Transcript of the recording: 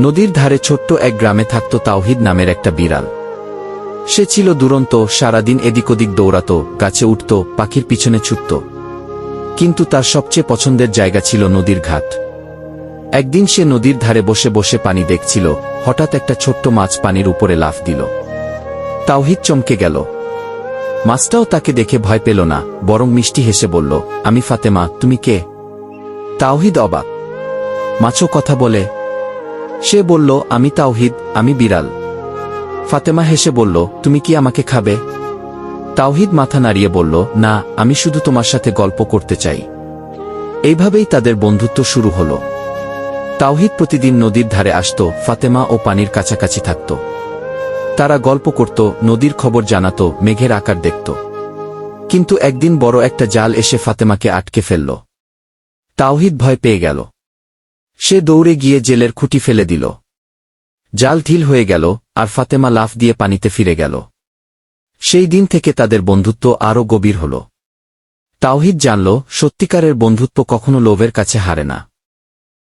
নদীর ধারে ছোট্ট এক গ্রামে থাকত তাওহিদ নামের একটা বিড়াল। সে ছিল দুরন্ত, সারাদিন এদিক ওদিক দৌড়াত, গাছে উঠত, পাখির পিছনে ছুটত। কিন্তু তার সবচেয়ে পছন্দের জায়গা ছিল নদীর ঘাট। একদিন সে নদীর ধারে বসে বসে পানি দেখছিল, হঠাৎ একটা ছোট্ট মাছ পানির উপরে লাফ দিল। তাওহিদ চমকে গেল। মাছটাও তাকে দেখে ভয় পেল না, বরং মিষ্টি হেসে বলল, আমি ফাতেমা, তুমি কে? তাওহিদ অবাক। মাছও কথা বলে সে বলল, আমি তাওহিদ, আমি বিড়াল। ফাতেমা হেসে বলল, তুমি কি আমাকে খাবে? তাওহিদ মাথা নাড়িয়ে বলল, না, আমি শুধু তোমার সাথে গল্প করতে চাই। এইভাবেই তাদের বন্ধুত্ব শুরু হল। তাওহিদ প্রতিদিন নদীর ধারে আসত, ফাতেমা ও পানির কাছাকাছি থাকত। তারা গল্প করত, নদীর খবর জানাত, মেঘের আকার দেখত। কিন্তু একদিন বড় একটা জাল এসে ফাতেমাকে আটকে ফেলল। তাওহিদ ভয় পেয়ে গেল। সে দৌড়ে গিয়ে জেলের খুঁটি ফেলে দিল। জাল ঢিল হয়ে গেল, আর ফাতেমা লাফ দিয়ে পানিতে ফিরে গেল। সেই দিন থেকে তাদের বন্ধুত্ব আরও গভীর হল। তাওহিদ জানল, সত্যিকারের বন্ধুত্ব কখনো লোভের কাছে হারে না।